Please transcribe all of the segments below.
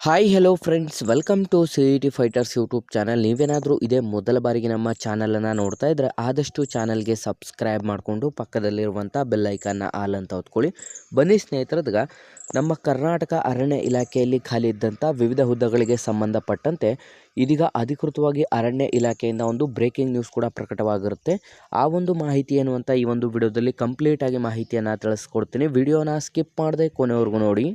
Hi hello friends welcome to C E T fighters YouTube channel ನೀವೇನಾದರೂ ಇದೇ ಮೊದಲ ಬಾರಿಗೆ ನಮ್ಮ ಚಾನಲನ್ನು ನೋಡ್ತಾ ಇದ್ದರೆ ಆದಷ್ಟು ಚಾನಲ್ಗೆ ಸಬ್ಸ್ಕ್ರೈಬ್ ಮಾಡಿಕೊಂಡು ಪಕ್ಕದಲ್ಲಿರುವಂಥ ಬೆಲ್ಲೈಕನ್ನ ಆಲ್ ಅಂತ ಹೊತ್ಕೊಳ್ಳಿ. ಬನ್ನಿ ಸ್ನೇಹಿತರದ್ಗ ನಮ್ಮ ಕರ್ನಾಟಕ ಅರಣ್ಯ ಇಲಾಖೆಯಲ್ಲಿ ಖಾಲಿ ಇದ್ದಂಥ ವಿವಿಧ ಹುದ್ದೆಗಳಿಗೆ ಸಂಬಂಧಪಟ್ಟಂತೆ ಇದೀಗ ಅಧಿಕೃತವಾಗಿ ಅರಣ್ಯ ಇಲಾಖೆಯಿಂದ ಒಂದು ಬ್ರೇಕಿಂಗ್ ನ್ಯೂಸ್ ಕೂಡ ಪ್ರಕಟವಾಗಿರುತ್ತೆ. ಆ ಒಂದು ಮಾಹಿತಿ ಏನು ಅಂತ ಈ ಒಂದು ವಿಡಿಯೋದಲ್ಲಿ ಕಂಪ್ಲೀಟಾಗಿ ಮಾಹಿತಿಯನ್ನು ತಿಳಿಸ್ಕೊಡ್ತೀನಿ. ವಿಡಿಯೋನ ಸ್ಕಿಪ್ ಮಾಡದೆ ಕೊನೆವರೆಗೂ ನೋಡಿ.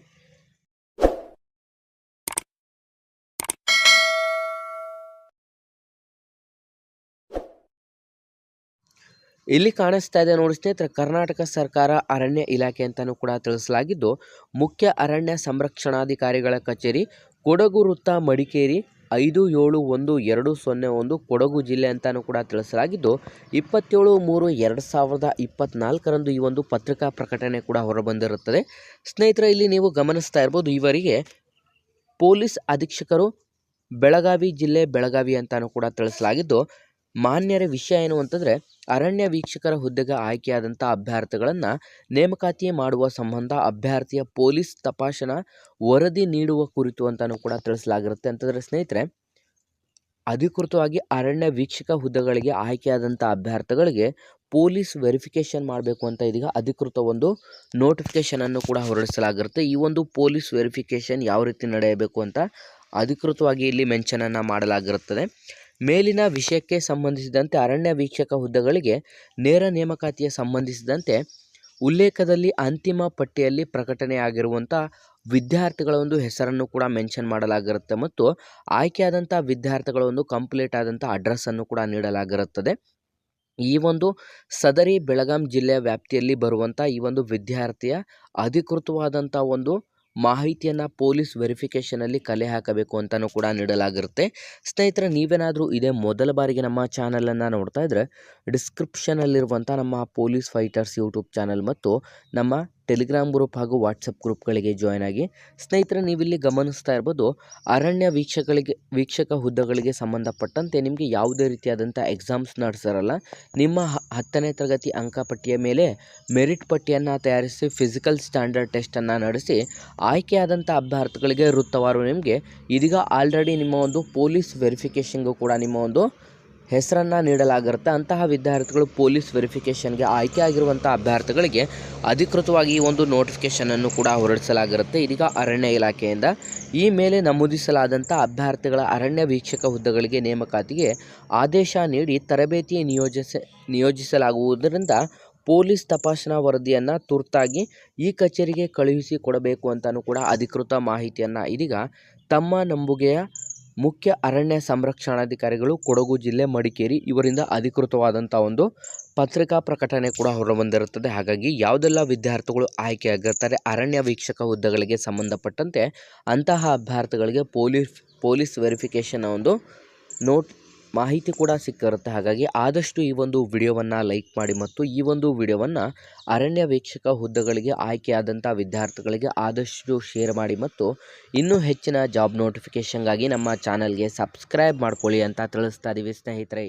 ಇಲ್ಲಿ ಕಾಣಿಸ್ತಾ ಇದೆ ನೋಡಿ ಸ್ನೇಹಿತರೆ, ಕರ್ನಾಟಕ ಸರ್ಕಾರ ಅರಣ್ಯ ಇಲಾಖೆ ಅಂತಲೂ ಕೂಡ ತಿಳಿಸಲಾಗಿದ್ದು, ಮುಖ್ಯ ಅರಣ್ಯ ಸಂರಕ್ಷಣಾಧಿಕಾರಿಗಳ ಕಚೇರಿ, ಕೊಡಗು ವೃತ್ತ ಮಡಿಕೇರಿ, ಐದು ಏಳು ಒಂದು ಎರಡು ಸೊನ್ನೆ ಒಂದು ಕೊಡಗು ಜಿಲ್ಲೆ ಅಂತಲೂ ಕೂಡ ತಿಳಿಸಲಾಗಿದ್ದು, ಇಪ್ಪತ್ತೇಳು ಮೂರು ಎರಡು ಸಾವಿರದ ಇಪ್ಪತ್ತ್ನಾಲ್ಕರಂದು ಈ ಒಂದು ಪತ್ರಿಕಾ ಪ್ರಕಟಣೆ ಕೂಡ ಹೊರಬಂದಿರುತ್ತದೆ. ಸ್ನೇಹಿತರೆ, ಇಲ್ಲಿ ನೀವು ಗಮನಿಸ್ತಾ ಇರ್ಬೋದು, ಇವರಿಗೆ ಪೊಲೀಸ್ ಅಧೀಕ್ಷಕರು ಬೆಳಗಾವಿ ಜಿಲ್ಲೆ ಬೆಳಗಾವಿ ಅಂತಲೂ ಕೂಡ ತಿಳಿಸಲಾಗಿದ್ದು ಮಾನ್ಯರ ವಿಷಯ ಏನು ಅಂತಂದರೆ ಅರಣ್ಯ ವೀಕ್ಷಕರ ಹುದ್ದೆಗೆ ಆಯ್ಕೆಯಾದಂಥ ಅಭ್ಯರ್ಥಿಗಳನ್ನು ನೇಮಕಾತಿ ಮಾಡುವ ಸಂಬಂಧ ಅಭ್ಯರ್ಥಿಯ ಪೊಲೀಸ್ ತಪಾಸಣಾ ವರದಿ ನೀಡುವ ಕುರಿತು ಅಂತಲೂ ಕೂಡ ತಿಳಿಸಲಾಗಿರುತ್ತೆ. ಅಂತಂದರೆ ಸ್ನೇಹಿತರೆ, ಅಧಿಕೃತವಾಗಿ ಅರಣ್ಯ ವೀಕ್ಷಕ ಹುದ್ದೆಗಳಿಗೆ ಆಯ್ಕೆಯಾದಂಥ ಅಭ್ಯರ್ಥಿಗಳಿಗೆ ಪೊಲೀಸ್ ವೆರಿಫಿಕೇಷನ್ ಮಾಡಬೇಕು ಅಂತ ಇದೀಗ ಅಧಿಕೃತ ಒಂದು ನೋಟಿಫಿಕೇಷನನ್ನು ಕೂಡ ಹೊರಡಿಸಲಾಗಿರುತ್ತೆ. ಈ ಒಂದು ಪೊಲೀಸ್ ವೆರಿಫಿಕೇಷನ್ ಯಾವ ರೀತಿ ನಡೆಯಬೇಕು ಅಂತ ಅಧಿಕೃತವಾಗಿ ಇಲ್ಲಿ ಮೆನ್ಷನನ್ನು ಮಾಡಲಾಗಿರುತ್ತದೆ. ಮೇಲಿನ ವಿಷಯಕ್ಕೆ ಸಂಬಂಧಿಸಿದಂತೆ ಅರಣ್ಯ ವೀಕ್ಷಕ ಹುದ್ದೆಗಳಿಗೆ ನೇರ ನೇಮಕಾತಿಯ ಸಂಬಂಧಿಸಿದಂತೆ ಉಲ್ಲೇಖದಲ್ಲಿ ಅಂತಿಮ ಪಟ್ಟಿಯಲ್ಲಿ ಪ್ರಕಟಣೆಯಾಗಿರುವಂಥ ವಿದ್ಯಾರ್ಥಿಗಳ ಒಂದು ಹೆಸರನ್ನು ಕೂಡ ಮೆನ್ಷನ್ ಮಾಡಲಾಗಿರುತ್ತೆ ಮತ್ತು ಆಯ್ಕೆಯಾದಂಥ ವಿದ್ಯಾರ್ಥಿಗಳ ಒಂದು ಕಂಪ್ಲೀಟ್ ಆದಂಥ ಅಡ್ರೆಸ್ಸನ್ನು ಕೂಡ ನೀಡಲಾಗಿರುತ್ತದೆ. ಈ ಒಂದು ಸದರಿ ಬೆಳಗಾಂ ಜಿಲ್ಲೆಯ ವ್ಯಾಪ್ತಿಯಲ್ಲಿ ಬರುವಂಥ ಈ ಒಂದು ವಿದ್ಯಾರ್ಥಿಯ ಅಧಿಕೃತವಾದಂಥ ಒಂದು ಮಾಹಿತಿಯನ್ನು ಪೊಲೀಸ್ ವೆರಿಫಿಕೇಷನಲ್ಲಿ ಕಲೆ ಹಾಕಬೇಕು ಅಂತಲೂ ಕೂಡ ನೀಡಲಾಗಿರುತ್ತೆ. ಸ್ನೇಹಿತರೆ, ನೀವೇನಾದರೂ ಇದೇ ಮೊದಲ ಬಾರಿಗೆ ನಮ್ಮ ಚಾನಲನ್ನು ನೋಡ್ತಾ ಇದ್ದರೆ ಡಿಸ್ಕ್ರಿಪ್ಷನಲ್ಲಿರುವಂಥ ನಮ್ಮ ಪೊಲೀಸ್ ಫೈಟರ್ಸ್ ಯೂಟ್ಯೂಬ್ ಚಾನಲ್ ಮತ್ತು ನಮ್ಮ ಟೆಲಿಗ್ರಾಮ್ ಗ್ರೂಪ್ ಹಾಗೂ ವಾಟ್ಸಪ್ ಗ್ರೂಪ್ಗಳಿಗೆ ಜಾಯ್ನ್ ಆಗಿ ಸ್ನೇಹಿತರೆ, ನೀವಿಲ್ಲಿ ಗಮನಿಸ್ತಾ ಇರ್ಬೋದು, ಅರಣ್ಯ ವೀಕ್ಷಕಗಳಿಗೆ ವೀಕ್ಷಕ ಹುದ್ದೆಗಳಿಗೆ ಸಂಬಂಧಪಟ್ಟಂತೆ ನಿಮಗೆ ಯಾವುದೇ ರೀತಿಯಾದಂಥ ಎಕ್ಸಾಮ್ಸ್ ನಡೆಸಿರಲ್ಲ. ನಿಮ್ಮ ಹತ್ತನೇ ತರಗತಿ ಅಂಕಪಟ್ಟಿಯ ಮೇಲೆ ಮೆರಿಟ್ ಪಟ್ಟಿಯನ್ನು ತಯಾರಿಸಿ ಫಿಸಿಕಲ್ ಸ್ಟ್ಯಾಂಡರ್ಡ್ ಟೆಸ್ಟನ್ನು ನಡೆಸಿ ಆಯ್ಕೆಯಾದಂಥ ಅಭ್ಯರ್ಥಿಗಳಿಗೆ ವೃತ್ತವಾರು ನಿಮಗೆ. ಇದೀಗ ಆಲ್ರೆಡಿ ನಿಮ್ಮ ಒಂದು ಪೊಲೀಸ್ ವೆರಿಫಿಕೇಷನ್ಗೂ ಕೂಡ ನಿಮ್ಮ ಒಂದು ಹೆಸರನ್ನು ನೀಡಲಾಗಿರುತ್ತೆ. ಅಂತಹ ವಿದ್ಯಾರ್ಥಿಗಳು ಪೊಲೀಸ್ ವೆರಿಫಿಕೇಷನ್ಗೆ ಆಯ್ಕೆ ಆಗಿರುವಂಥ ಅಭ್ಯರ್ಥಿಗಳಿಗೆ ಅಧಿಕೃತವಾಗಿ ಒಂದು ನೋಟಿಫಿಕೇಷನನ್ನು ಕೂಡ ಹೊರಡಿಸಲಾಗಿರುತ್ತೆ. ಇದೀಗ ಅರಣ್ಯ ಇಲಾಖೆಯಿಂದ ಈ ಮೇಲೆ ನಮೂದಿಸಲಾದಂಥ ಅಭ್ಯರ್ಥಿಗಳ ಅರಣ್ಯ ವೀಕ್ಷಕ ಹುದ್ದೆಗಳಿಗೆ ನೇಮಕಾತಿಗೆ ಆದೇಶ ನೀಡಿ ತರಬೇತಿ ನಿಯೋಜಿಸ, ನಿಯೋಜಿಸಲಾಗುವುದರಿಂದ ಪೊಲೀಸ್ ತಪಾಸಣಾ ವರದಿಯನ್ನು ತುರ್ತಾಗಿ ಈ ಕಚೇರಿಗೆ ಕಳುಹಿಸಿ ಕೊಡಬೇಕು ಅಂತಲೂ ಕೂಡ ಅಧಿಕೃತ ಮಾಹಿತಿಯನ್ನು ಇದೀಗ ತಮ್ಮ ನಂಬುಗೆಯ ಮುಖ್ಯ ಅರಣ್ಯ ಸಂರಕ್ಷಣಾಧಿಕಾರಿಗಳು ಕೊಡಗು ಜಿಲ್ಲೆ ಮಡಿಕೇರಿ ಇವರಿಂದ ಅಧಿಕೃತವಾದಂಥ ಒಂದು ಪತ್ರಿಕಾ ಪ್ರಕಟಣೆ ಕೂಡ ಹೊರಬಂದಿರುತ್ತದೆ. ಹಾಗಾಗಿ ಯಾವುದೆಲ್ಲ ವಿದ್ಯಾರ್ಥಿಗಳು ಆಯ್ಕೆಯಾಗಿರ್ತಾರೆ, ಅರಣ್ಯ ವೀಕ್ಷಕ ಹುದ್ದೆಗಳಿಗೆ ಸಂಬಂಧಪಟ್ಟಂತೆ ಅಂತಹ ಅಭ್ಯರ್ಥಿಗಳಿಗೆ ಪೊಲೀಸ್ ಪೊಲೀಸ್ ವೆರಿಫಿಕೇಷನ್ ಒಂದು ನೋಟ್ ಮಾಹಿತಿ ಕೂಡ ಸಿಕ್ಕಿರುತ್ತೆ. ಹಾಗಾಗಿ ಆದಷ್ಟು ಈ ಒಂದು ವಿಡಿಯೋವನ್ನು ಲೈಕ್ ಮಾಡಿ ಮತ್ತು ಈ ಒಂದು ವಿಡಿಯೋವನ್ನು ಅರಣ್ಯ ವೀಕ್ಷಕ ಹುದ್ದೆಗಳಿಗೆ ಆಯ್ಕೆಯಾದಂಥ ವಿದ್ಯಾರ್ಥಿಗಳಿಗೆ ಆದಷ್ಟು ಶೇರ್ ಮಾಡಿ ಮತ್ತು ಇನ್ನೂ ಹೆಚ್ಚಿನ ಜಾಬ್ ನೋಟಿಫಿಕೇಷನ್ಗಾಗಿ ನಮ್ಮ ಚಾನಲ್ಗೆ ಸಬ್ಸ್ಕ್ರೈಬ್ ಮಾಡ್ಕೊಳ್ಳಿ ಅಂತ ತಿಳಿಸ್ತಾ ಇದ್ದೀವಿ ಸ್ನೇಹಿತರೆ.